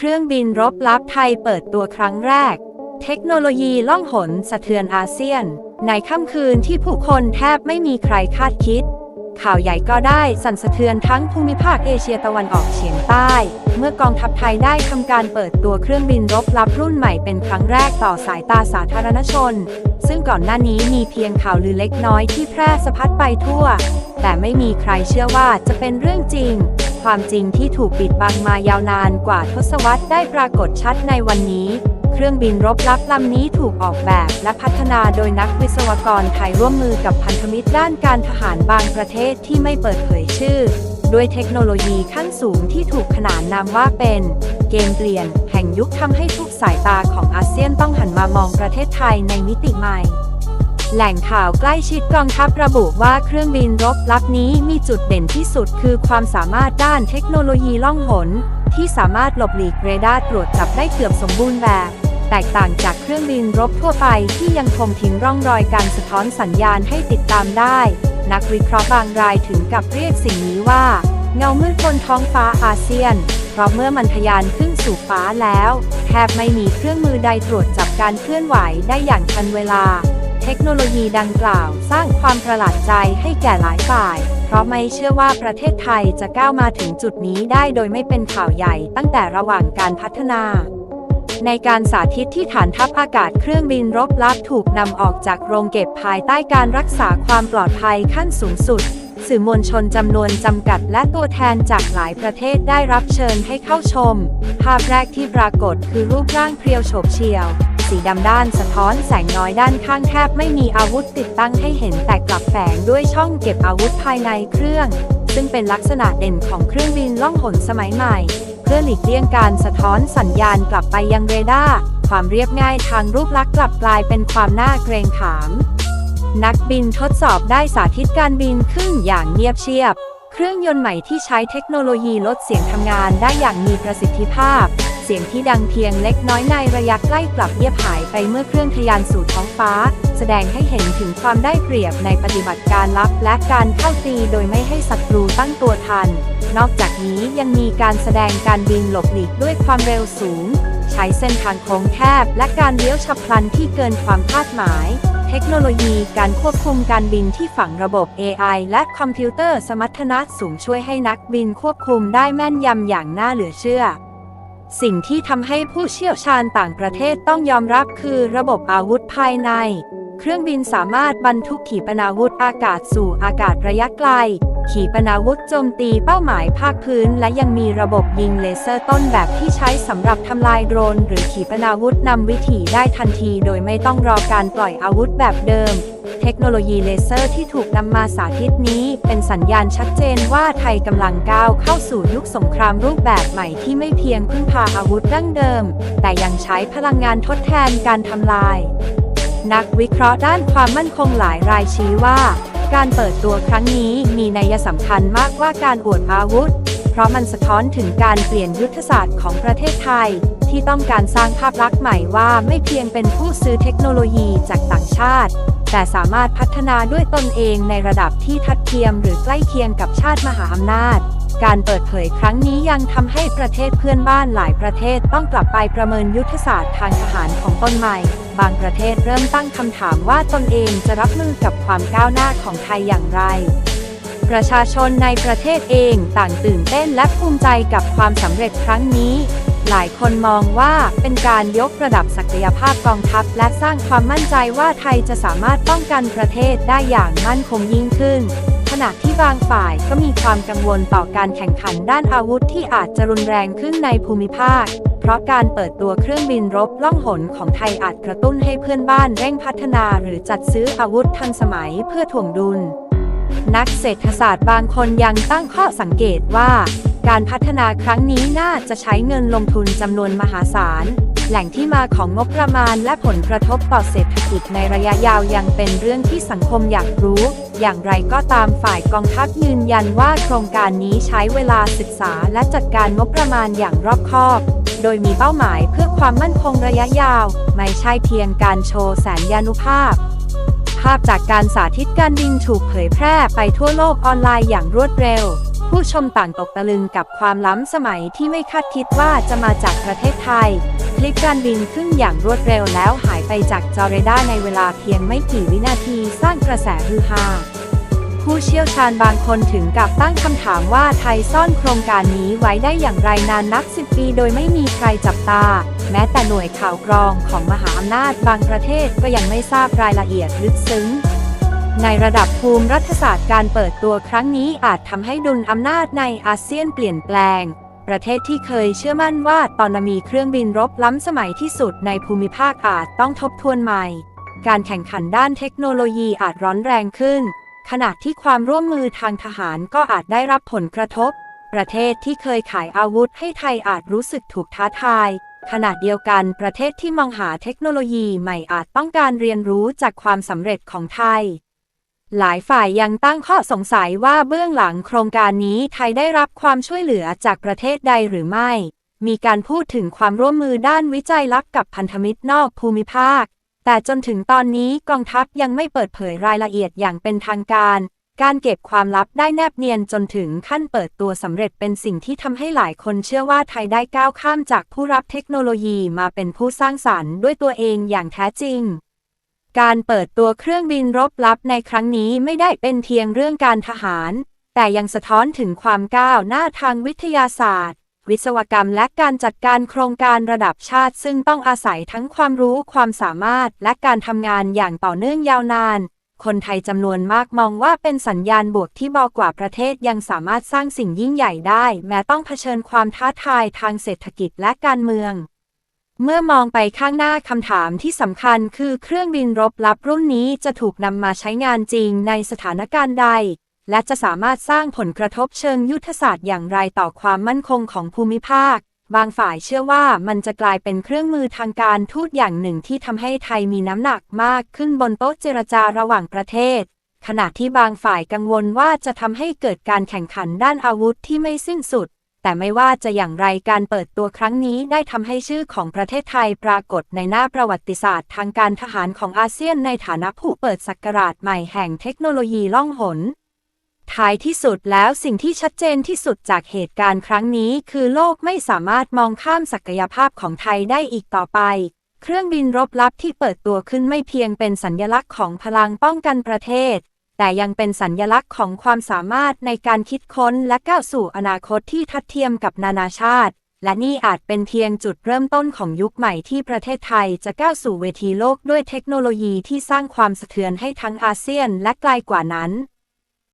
เครื่องบินรบลับไทยเปิดตัวครั้งแรก เทคโนโลยีล่องหนสะเทือนอาเซียน ในค่ำคืนที่ผู้คนแทบไม่มีใครคาดคิด ข่าวใหญ่ก็ได้สั่นสะเทือนทั้งภูมิภาคเอเชียตะวันออกเฉียงใต้ เมื่อกองทัพไทยได้ทำการเปิดตัวเครื่องบินรบลับรุ่นใหม่เป็นครั้งแรกต่อสายตาสาธารณชน ซึ่งก่อนหน้านี้มีเพียงข่าวลือเล็กน้อยที่แพร่สะพัดไปทั่ว แต่ไม่มีใครเชื่อว่าจะเป็นเรื่องจริง ความจริงที่ถูกปิดบังมายาวนานกว่าทศวรรษได้ปรากฏชัดในวันนี้ เครื่องบินรบลับลำนี้ถูกออกแบบและพัฒนาโดยนักวิศวกรไทยร่วมมือกับพันธมิตรด้านการทหารบางประเทศที่ไม่เปิดเผยชื่อ ด้วยเทคโนโลยีขั้นสูงที่ถูกขนานนามว่าเป็น เกมเปลี่ยน แห่งยุคทำให้ทุกสายตาของอาเซียนต้องหันมามองประเทศไทยในมิติใหม่ แหล่งข่าวใกล้ชิดกองทัพระบุว่าเครื่องบินรบลับนี้มีจุดเด่นที่สุดคือความสามารถด้านเทคโนโลยีล่องหน ที่สามารถหลบหลีกเรดาร์ตรวจจับได้เกือบสมบูรณ์แบบ แตกต่างจากเครื่องบินรบทั่วไปที่ยังคงทิ้งร่องรอยการสะท้อนสัญญาณให้ติดตามได้ นักวิเคราะห์บางรายถึงกับเรียกสิ่งนี้ว่า เงามืดบนท้องฟ้าอาเซียนเพราะเมื่อมันทะยานขึ้นสู่ฟ้าแล้ว แทบไม่มีเครื่องมือใดตรวจจับการเคลื่อนไหวได้อย่างทันเวลา ทคโนโลยีดังกล่าว สร้างความประหลาดใจให้แก่หลายฝ่าย เพราะไม่เชื่อว่าประเทศไทยจะก้าวมาถึงจุดนี้ได้โดยไม่เป็นข่าวใหญ่ตั้งแต่ระหว่างการพัฒนาในการสาธิตที่ฐานทัพอากาศเครื่องบินรบลับถูกนำออกจากโรงเก็บภายใต้การรักษาความปลอดภัยขั้นสูงสุด สื่อมวลชนจำนวนจำกัดและตัวแทนจากหลายประเทศได้รับเชิญให้เข้าชม ภาพแรกที่ปรากฏคือรูปร่างเพรียวโฉบเฉี่ยว สีดำด้านสะท้อนแสงน้อยด้านข้างแทบไม่มีอาวุธติดตั้งให้เห็นแต่กลับแฝงด้วยช่องเก็บอาวุธภายในเครื่อง ซึ่งเป็นลักษณะเด่นของเครื่องบินล่องหนสมัยใหม่ เพื่อหลีกเลี่ยงการสะท้อนสัญญาณกลับไปยังเรดาร์ความเรียบง่ายทางรูปลักษณ์กลับกลายเป็นความน่าเกรงขาม นักบินทดสอบได้สาธิตการบินขึ้นอย่างเงียบเชียบ เครื่องยนต์ใหม่ที่ใช้เทคโนโลยีลดเสียงทำงานได้อย่างมีประสิทธิภาพ เสียงที่ดังเพียงเล็กน้อยในระยะใกล้กลับเงียบหายไปเมื่อเครื่องทะยานสู่ท้องฟ้า แสดงให้เห็นถึงความได้เปรียบในปฏิบัติการลับและการเข้าตีโดยไม่ให้ศัตรูตั้งตัวทัน นอกจากนี้ยังมีการแสดงการบินหลบหลีกด้วยความเร็วสูง ใช้เส้นทางโค้งแคบ และการเลี้ยวฉับพลันที่เกินความคาดหมายเทคโนโลยีการควบคุมการบินที่ฝังระบบ AI และคอมพิวเตอร์สมรรถนะสูงช่วยให้นักบินควบคุมได้แม่นยำอย่างน่าเหลือเชื่อ สิ่งที่ทำให้ผู้เชี่ยวชาญต่างประเทศต้องยอมรับคือระบบอาวุธภายใน เครื่องบินสามารถบรรทุกขีปนาวุธอากาศสู่อากาศระยะไกล ขีปนาวุธโจมตีเป้าหมายภาคพื้น และยังมีระบบยิงเลเซอร์ต้นแบบที่ใช้สำหรับทำลายโดรน หรือขีปนาวุธนำวิถีได้ทันที โดยไม่ต้องรอการปล่อยอาวุธแบบเดิม เทคโนโลยีเลเซอร์ที่ถูกนำมาสาธิตนี้ เป็นสัญญาณชัดเจนว่าไทยกำลังก้าวเข้าสู่ยุคสงครามรูปแบบใหม่ที่ไม่เพียงพึ่งพาอาวุธดั้งเดิม แต่ยังใช้พลังงานทดแทนการทำลาย นักวิเคราะห์ด้านความมั่นคงหลายรายชี้ว่า การเปิดตัวครั้งนี้มีนัยสำคัญมากว่าการอวดอาวุธ เพราะมันสะท้อนถึงการเปลี่ยนยุทธศาสตร์ของประเทศไทย ที่ต้องการสร้างภาพลักษณ์ใหม่ว่าไม่เพียงเป็นผู้ซื้อเทคโนโลยีจากต่างชาติ แต่สามารถพัฒนาด้วยตนเองในระดับที่ทัดเทียมหรือใกล้เคียงกับชาติมหาอำนาจการเปิดเผยครั้งนี้ยังทำให้ประเทศเพื่อนบ้านหลายประเทศต้องกลับไปประเมินยุทธศาสตร์ทางทหารของตนใหม่ บางประเทศเริ่มตั้งคำถามว่าตนเองจะรับมือกับความก้าวหน้าของไทยอย่างไร ประชาชนในประเทศเองต่างตื่นเต้นและภูมิใจกับความสำเร็จครั้งนี้ หลายคนมองว่าเป็นการยกระดับศักยภาพกองทัพ และสร้างความมั่นใจว่าไทยจะสามารถป้องกันประเทศได้อย่างมั่นคงยิ่งขึ้นขณะที่บางฝ่ายก็มีความกังวลต่อการแข่งขันด้านอาวุธที่อาจจะรุนแรงขึ้นในภูมิภาค ราะการเปิดตัวเครื่องบินรบล่องหนของไทยอาจกระตุ้นให้เพื่อนบ้านเร่งพัฒนาหรือจัดซื้ออาวุธทันสมัยเพื่อถ่วงดุล นักเศรษฐศาสตร์บางคนยังตั้งข้อสังเกตว่า การพัฒนาครั้งนี้น่าจะใช้เงินลงทุนจำนวนมหาศาล แหล่งที่มาของงบประมาณและผลกระทบต่อเศรษฐกิจในระยะยาวยังเป็นเรื่องที่สังคมอยากรู้ อย่างไรก็ตามฝ่ายกองทัพยืนยันว่าโครงการนี้ใช้เวลาศึกษาและจัดการงบประมาณอย่างรอบคอบ โดยมีเป้าหมายเพื่อความมั่นคงระยะยาว ไม่ใช่เพียงการโชว์แสนยานุภาพ ภาพจากการสาธิตการบินถูกเผยแพร่ไปทั่วโลกออนไลน์อย่างรวดเร็ว ผู้ชมต่างตกตะลึงกับความล้ำสมัยที่ไม่คาดคิดว่าจะมาจากประเทศไทยคลิปการบินขึ้นอย่างรวดเร็วแล้วหายไปจากจอเรดาร์ในเวลาเพียงไม่กี่วินาทีสร้างกระแสฮือฮา ผู้เชี่ยวชาญบางคนถึงกับตั้งคำถามว่าไทยซ่อนโครงการนี้ไว้ได้อย่างไรนานนับสิบปีโดยไม่มีใครจับตา แม้แต่หน่วยข่าวกรองของมหาอำนาจบางประเทศก็ยังไม่ทราบรายละเอียดลึกซึ้ง ในระดับภูมิรัฐศาสตร์การเปิดตัวครั้งนี้อาจทำให้ดุลอำนาจในอาเซียนเปลี่ยนแปลงประเทศที่เคยเชื่อมั่นว่าตอนมีเครื่องบินรบล้ำสมัยที่สุดในภูมิภาคอาจต้องทบทวนใหม่ การแข่งขันด้านเทคโนโลยีอาจร้อนแรงขึ้น ขณะที่ความร่วมมือทางทหารก็อาจได้รับผลกระทบ ประเทศที่เคยขายอาวุธให้ไทยอาจรู้สึกถูกท้าทาย ขณะเดียวกันประเทศที่มองหาเทคโนโลยีใหม่อาจต้องการเรียนรู้จากความสำเร็จของไทย หลายฝ่ายยังตั้งข้อสงสัยว่าเบื้องหลังโครงการนี้ไทยได้รับความช่วยเหลือจากประเทศใดหรือไม่ มีการพูดถึงความร่วมมือด้านวิจัยลับกับพันธมิตรนอกภูมิภาค แต่จนถึงตอนนี้กองทัพยังไม่เปิดเผยรายละเอียดอย่างเป็นทางการ การเก็บความลับได้แนบเนียนจนถึงขั้นเปิดตัวสำเร็จเป็นสิ่งที่ทำให้หลายคนเชื่อว่าไทยได้ก้าวข้ามจากผู้รับเทคโนโลยีมาเป็นผู้สร้างสรรค์ด้วยตัวเองอย่างแท้จริงการเปิดตัวเครื่องบินรบลับในครั้งนี้ไม่ได้เป็นเพียงเรื่องการทหาร แต่ยังสะท้อนถึงความก้าวหน้าทางวิทยาศาสตร์ วิศวกรรมและการจัดการโครงการระดับชาติ ซึ่งต้องอาศัยทั้งความรู้ความสามารถและการทำงานอย่างต่อเนื่องยาวนาน คนไทยจำนวนมากมองว่าเป็นสัญญาณบวกที่บอกกว่าประเทศยังสามารถสร้างสิ่งยิ่งใหญ่ได้ แม้ต้องเผชิญความท้าทายทางเศรษฐกิจและการเมืองเมื่อมองไปข้างหน้าคำถามที่สำคัญคือเครื่องบินรบลับรุ่นนี้จะถูกนำมาใช้งานจริงในสถานการณ์ใด และจะสามารถสร้างผลกระทบเชิงยุทธศาสตร์อย่างไรต่อความมั่นคงของภูมิภาค บางฝ่ายเชื่อว่ามันจะกลายเป็นเครื่องมือทางการทูตอย่างหนึ่งที่ทำให้ไทยมีน้ำหนักมากขึ้นบนโต๊ะเจรจาระหว่างประเทศ ขณะที่บางฝ่ายกังวลว่าจะทำให้เกิดการแข่งขันด้านอาวุธที่ไม่สิ้นสุด แต่ไม่ว่าจะอย่างไรการเปิดตัวครั้งนี้ได้ทำให้ชื่อของประเทศไทยปรากฏในหน้าประวัติศาสตร์ทางการทหารของอาเซียนในฐานะผู้เปิดศักราชใหม่แห่งเทคโนโลยีล่องหน ท้ายที่สุดแล้วสิ่งที่ชัดเจนที่สุดจากเหตุการณ์ครั้งนี้ คือโลกไม่สามารถมองข้ามศักยภาพของไทยได้อีกต่อไป เครื่องบินรบลับที่เปิดตัวขึ้นไม่เพียงเป็นสัญญลักษณ์ของพลังป้องกันประเทศ แต่ยังเป็นสัญญลักษณ์ของความสามารถในการคิดค้นและก้าวสู่อนาคตที่ทัดเทียมกับนานาชาติ และนี่อาจเป็นเพียงจุดเริ่มต้นของยุคใหม่ที่ประเทศไทยจะก้าวสู่เวทีโลกด้วยเทคโนโลยีที่สร้างความสะเทือนให้ทั้งอาเซียนและไกลกว่านั้น